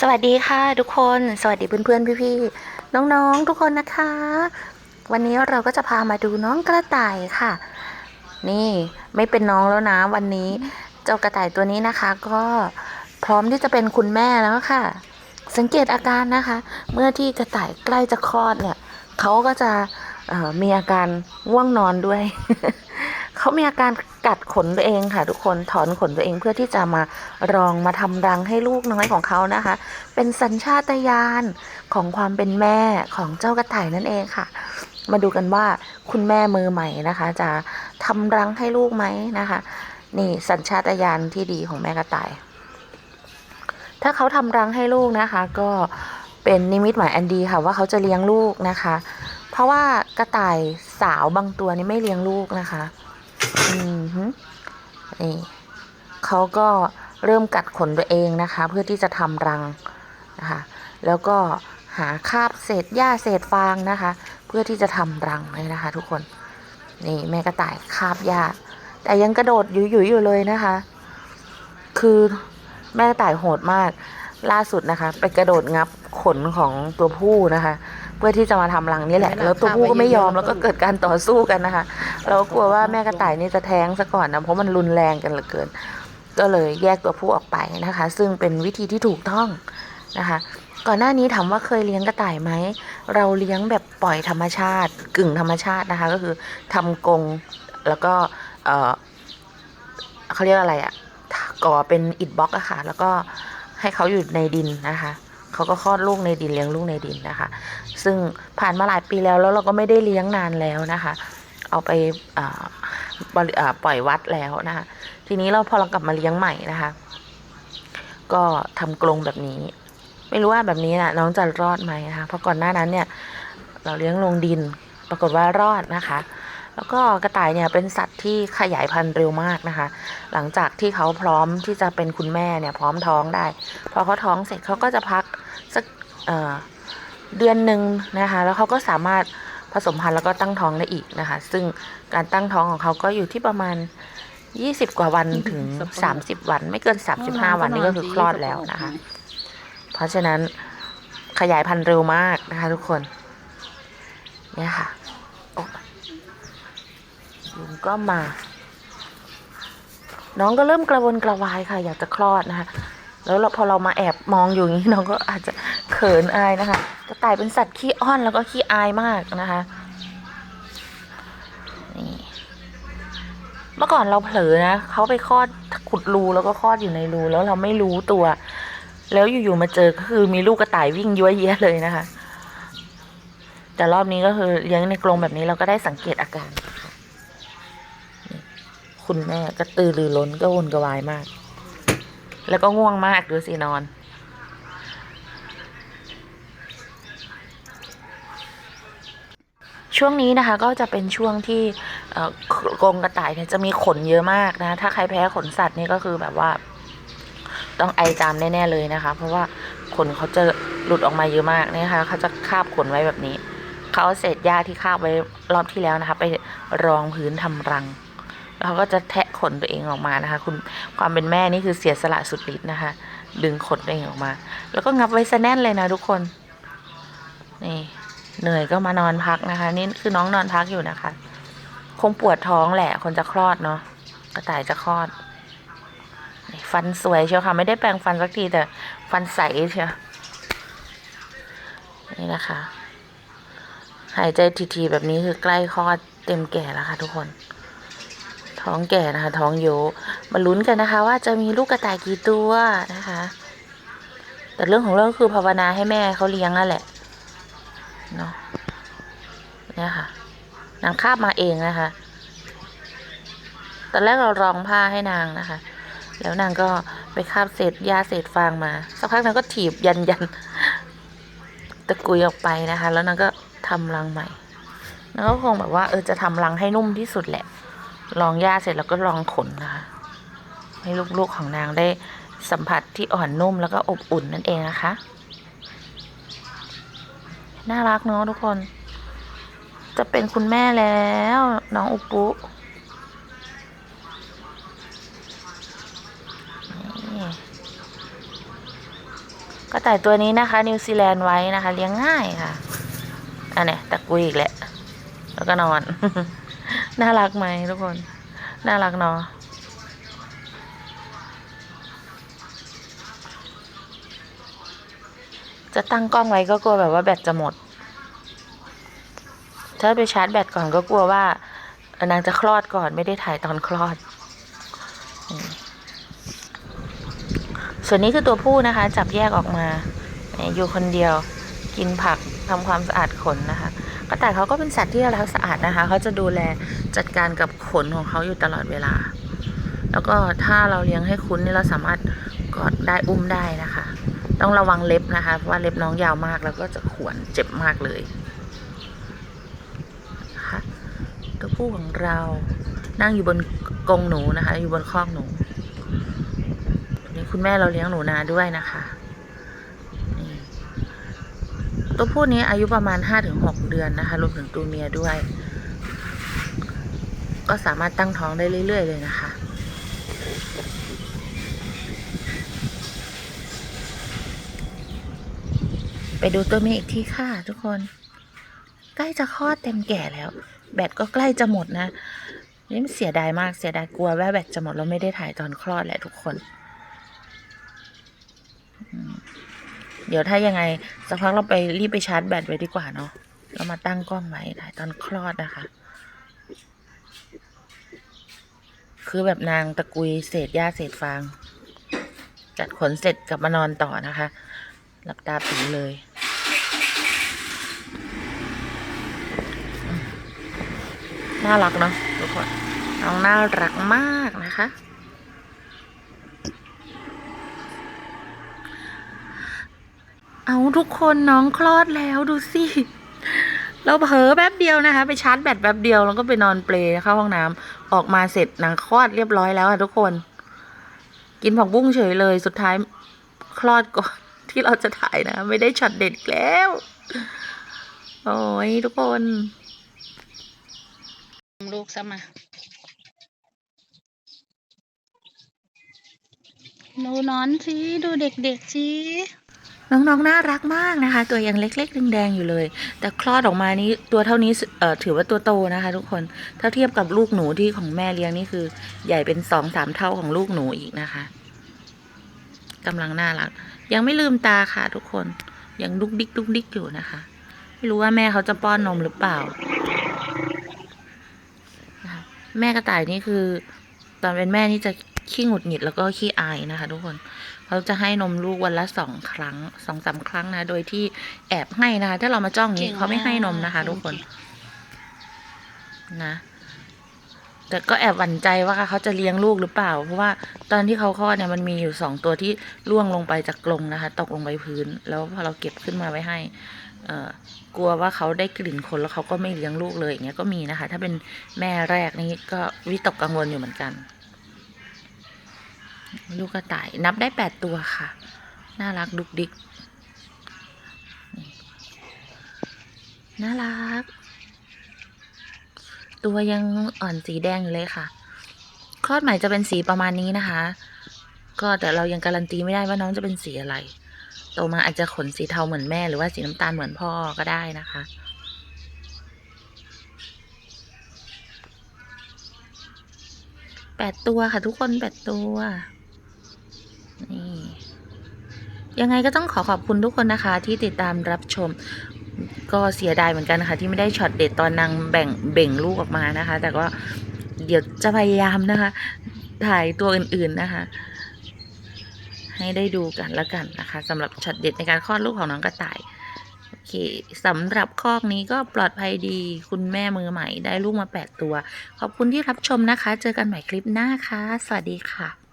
สวัสดีค่ะทุกคน สวัสดีเพื่อนๆพี่ๆน้องๆทุกคนนะคะ วันนี้เราก็จะพามาดูน้องกระต่ายค่ะ นี่ไม่เป็นน้องแล้วนะ วันนี้เจ้ากระต่ายตัวนี้นะคะ ก็พร้อมที่จะเป็นคุณแม่แล้วค่ะ สังเกตอาการนะคะ เมื่อที่กระต่ายใกล้จะคลอดเนี่ยเขาก็จะมีอาการง่วงนอนด้วยเขามีอาการ กัดขนตัวเองค่ะ ทุกคนถอนขนตัวเองเพื่อที่จะมารองมาทำรังให้ลูกน้อยของเขานะคะ เป็นสัญชาตญาณของความเป็นแม่ของเจ้ากระต่ายนั่นเองค่ะ มาดูกันว่าคุณแม่มือใหม่นะคะ จะทำรังให้ลูกไหมนะคะ นี่สัญชาตญาณที่ดีของแม่กระต่าย ถ้าเขาทำรังให้ลูกนะคะ ก็เป็นนิมิตหมายอันดีค่ะว่าเขาจะเลี้ยงลูกนะคะ เพราะว่ากระต่ายสาวบางตัวนี่ไม่เลี้ยงลูกนะคะ นี่เขาก็เริ่มกัดขนตัวเองนะคะ เพื่อที่จะทำรังนะคะ แล้วก็หาคาบเศษหญ้าเศษฟางนะคะ เพื่อที่จะทำรังเลยนะคะ ทุกคนนี่แม่กระต่ายคาบหญ้าแต่ยังกระโดดหยุยๆอยู่เลยนะคะ คือแม่กระต่ายโหดมากล่าสุดนะคะ ไปกระโดดงับขนของตัวผู้นะคะ เพื่อที่จะมาทำรังนี่แหละ แล้วตัวผู้ก็ไม่ยอมแล้วก็เกิดการต่อสู้กันนะคะ เรากลัวว่าแม่กระต่ายนี่จะแท้งซะก่อนนะเพราะมันรุนแรงกันเหลือเกิน ก็เลยแยกตัวผู้ออกไปนะคะ ซึ่งเป็นวิธีที่ถูกต้องนะคะ ก่อนหน้านี้ถามว่าเคยเลี้ยงกระต่ายไหมเราเลี้ยงแบบปล่อยธรรมชาติ กึ่งธรรมชาตินะคะ ก็คือทำกรงแล้วก็เออเขาเรียกอะไรอะก่อเป็นอิฐบล็อกอะค่ะ แล้วก็ให้เขาอยู่ในดินนะคะเขาก็คลอดลูกในดินเลี้ยงลูกในดินนะคะ ซึ่งผ่านมาหลายปีแล้วแล้วเราก็ไม่ได้เลี้ยงนานแล้วนะคะ เอาไปาปล่อยวัดแล้วนะคะทีนี้เราพอเรากลับมาเลี้ยงใหม่นะคะ ก็ทำกรงแบบนี้ ไม่รู้ว่าแบบนี้นะน้องจะรอดไหมนะคะเพราะก่อนหน้านั้นเนี่ย เราเลี้ยงลงดิน ปรากฏว่ารอดนะคะ แล้วก็กระต่ายเนี่ยเป็นสัตว์ที่ขยายพันธุ์เร็วมากนะคะ หลังจากที่เขาพร้อมที่จะเป็นคุณแม่เนี่ยพร้อมท้องได้ พอเขาท้องเสร็จเขาก็จะพักสักเเดือนหนึ่งนะคะ แล้วเขาก็สามารถ สมพันธุ์แล้วก็ตั้งท้องได้อีกนะคะ ซึ่งการตั้งท้องของเขาก็อยู่ที่ประมาณ 20 กว่าวันถึง 30 วัน ไม่เกิน 35 วันนี่ก็คือคลอดแล้วนะคะ เพราะฉะนั้นขยายพันธุ์เร็วมากนะคะทุกคนเนี่ยค่ะโอ้ลุงก็มา น้องก็เริ่มกระวนกระวายค่ะ อยากจะคลอดนะคะ แล้วเราพอเรามาแอบมองอยู่อย่างนี้น้องก็อาจจะ เขินอายนะคะกระต่ายเป็นสัตว์ขี้อ้อนแล้วก็ขี้อายมากนะคะนี่เมื่อก่อนเราเผลอนะเขาไปคลอดขุดรูแล้วก็คลอดอยู่ในรูแล้วเราไม่รู้ตัว แล้วอยู่ๆมาเจอก็คือมีลูกกระต่ายวิ่งยั่วเยี้ยเลยนะคะ แต่รอบนี้ก็คือเลี้ยงในกรงแบบนี้เราก็ได้สังเกตอาการคุณแม่กระตือรือร้นก็วนกระวายมาก แล้วก็ง่วงมากดูสินอน ช่วงนี้นะคะก็จะเป็นช่วงที่กรงกระต่ายเนี่ยจะมีขนเยอะมากนะถ้าใครแพ้ขนสัตว์นี่ก็คือแบบว่า ต้องไอจามแน่ๆเลยนะคะ เพราะว่าขนเขาจะหลุดออกมาเยอะมากนะคะเขาจะคาบขนไว้แบบนี้เขาเศษหญ้าที่คาบไว้รอบที่แล้วนะคะ ไปรองพื้นทำรังแล้วเขาก็จะแทะขนตัวเองออกมานะคะ คุณความเป็นแม่นี่คือเสียสละสุดฤทธิ์นะคะ ดึงขนตัวเองออกมา แล้วก็งับไว้ซะแน่นเลยนะทุกคนนี่ เหนื่อยก็มานอนพักนะคะ นี่คือน้องนอนพักอยู่นะคะ คงปวดท้องแหละ คนจะคลอดเนาะกระต่ายจะคลอด ฟันสวยเชียวค่ะ ไม่ได้แปรงฟันสักทีแต่ฟันใสเชียวนี่นะคะ หายใจทีๆแบบนี้คือใกล้คลอดเต็มแก่แล้วค่ะทุกคน ท้องแก่นะคะ ท้องโยมาลุ้นกันนะคะ ว่าจะมีลูกกระต่ายกี่ตัวนะคะ แต่เรื่องของเรื่องคือภาวนาให้แม่เขาเลี้ยงนั่นแหละ เนาะเนี่ยค่ะนางคาบมาเองนะคะ ตอนแรกเรารองผ้าให้นางนะคะ แล้วนางก็ไปคาบเศษหญ้าเศษฟางมา สักพักนางก็ถีบยันยันตะกุยออกไปนะคะ แล้วนางก็ทำรังใหม่นางก็คงแบบว่าเออจะทำรังให้นุ่มที่สุดแหละลองหญ้าเสร็จแล้วก็ลองขนนะคะ ให้ลูกๆของนางได้สัมผัสที่อ่อนนุ่มแล้วก็อบอุ่นนั่นเองนะคะ น่ารักเนาะทุกคน จะเป็นคุณแม่แล้ว น้องอุปุกระต่ายตัวนี้นะคะ นิวซีแลนด์ไว้นะคะ เลี้ยงง่ายค่ะอันนี้ตะกุยอีกแหละ แล้วก็นอน น่ารักไหมทุกคน น่ารักเนาะ จะตั้งกล้องไว้ก็กลัวแบบว่าแบตจะหมด ถ้าไปชาร์จแบตก่อนก็กลัวว่านางจะคลอดก่อนไม่ได้ถ่ายตอนคลอด ส่วนนี้คือตัวผู้นะคะ จับแยกออกมา อยู่คนเดียวกินผักทำความสะอาดขนนะคะกระต่ายเขาก็เป็นสัตว์ที่รักสะอาดนะคะ เขาจะดูแลจัดการกับขนของเขาอยู่ตลอดเวลา แล้วก็ถ้าเราเลี้ยงให้คุ้นนี่เราสามารถกอดได้อุ้มได้นะคะ ต้องระวังเล็บนะคะเพราะว่าเล็บน้องยาวมากแล้วก็จะข่วนเจ็บมากเลยนะคะตัวผู้ของเรานั่งอยู่บนกรงหนูนะคะ อยู่บนคอกหนูนี้คุณแม่เราเลี้ยงหนูนาด้วยนะคะตัวผู้นี้อายุประมาณ 5-6 เดือนนะคะรวมถึงตัวเมียด้วย ก็สามารถตั้งท้องได้เรื่อย ๆ เลยนะคะ ดูตัวเมียอีกทีค่ะทุกคน ใกล้จะคลอดเต็มแก่แล้ว แบตก็ใกล้จะหมดนะนี่มันเสียดายมากเสียดายกลัวว่าแบตจะหมดแล้วไม่ได้ถ่ายตอนคลอดแหละทุกคน เดี๋ยวถ้ายังไงสักพักเราไปรีบไปชาร์จแบตไว้ดีกว่าเนาะเรามาตั้งกล้องไว้ถ่ายตอนคลอดนะคะ คือแบบนางตะกุยเศษหญ้าเศษฟาง จัดขนเสร็จกลับมานอนต่อนะคะ หลับตาปีเลยอืม น่ารักเนาะทุกคนน้องน่ารักมากนะคะ เอาทุกคนน้องคลอดแล้วดูสิ เราเผลอแป๊บเดียวนะคะ ไปชาร์จแบตแป๊บเดียวแล้วก็ไปนอนเปลเข้าห้องน้ำออกมาเสร็จนางคลอดเรียบร้อยแล้วอะทุกคน กินผักบุ้งเฉยเลยสุดท้ายคลอดก่อนที่เราจะถ่ายนะ ไม่ได้ช็อตเด็ดแล้ว โอ้ยทุกคน ลูกซะมา ดูนอนสิดูเด็กๆสิน้องๆน่ารักมากนะคะ ตัวยังเล็กๆแดงๆอยู่เลย แต่คลอดออกมานี้ตัวเท่านี้เอ่อถือว่าตัวโตนะคะ ทุกคนถ้าเทียบกับลูกหนูที่ของแม่เลี้ยงนี่คือ ใหญ่เป็นสองสามเท่าของลูกหนูอีกนะคะกำลังน่ารัก ยังไม่ลืมตาค่ะ ทุกคนยังดุกดิกดุกดิกอยู่นะคะ ไม่รู้ว่าแม่เขาจะป้อนนมหรือเปล่า แม่กระต่ายนี่คือ ตอนเป็นแม่นี่จะขี้หงุดหงิดแล้วก็ขี้อายนะคะ ทุกคนเขาจะให้นมลูกวันละสองครั้งสองสามครั้งนะ โดยที่แอบให้นะคะถ้าเรามาจ้องอย่างนี้เขาไม่ให้นมนะคะ ทุกคน นะแต่ก็แอบหวั่นใจว่าเขาจะเลี้ยงลูกหรือเปล่า เพราะว่าตอนที่เขาคลอดเนี่ยมันมีอยู่สองตัวที่ล่วงลงไปจากกรงนะคะ ตกลงไปพื้น แล้วพอเราเก็บขึ้นมาไว้ให้เอ่อ กลัวว่าเขาได้กลิ่นคนแล้วเขาก็ไม่เลี้ยงลูกเลยอย่างเงี้ยก็มีนะคะ ถ้าเป็นแม่แรกนี่ก็วิตกกังวลอยู่เหมือนกัน ลูกกระต่ายนับได้แปดตัวค่ะ น่ารักดุกดิกน่ารัก ตัวยังอ่อนสีแดงอยู่เลยค่ะ คลอดใหม่จะเป็นสีประมาณนี้นะคะ ก็แต่เรายังการันตีไม่ได้ว่าน้องจะเป็นสีอะไร โตมาอาจจะขนสีเทาเหมือนแม่หรือว่าสีน้ำตาลเหมือนพ่อก็ได้นะคะ แปดตัวค่ะทุกคนแปดตัว นี่ ยังไงก็ต้องขอขอบคุณทุกคนนะคะ ที่ติดตามรับชม ก็เสียดายเหมือนกันนะคะ ที่ไม่ได้ช็อตเด็ดตอนนางแบ่งเบ่งลูกออกมานะคะ แต่ก็เดี๋ยวจะพยายามนะคะ ถ่ายตัวอื่นๆนะคะ ให้ได้ดูกันแล้วกันนะคะสำหรับช็อตเด็ดในการคลอดลูกของน้องกระต่ายโอเคสำหรับคอกนี้ก็ปลอดภัยดี คุณแม่มือใหม่ได้ลูกมาแปดตัว ขอบคุณที่รับชมนะคะ เจอกันใหม่คลิปหน้าค่ะ สวัสดีค่ะ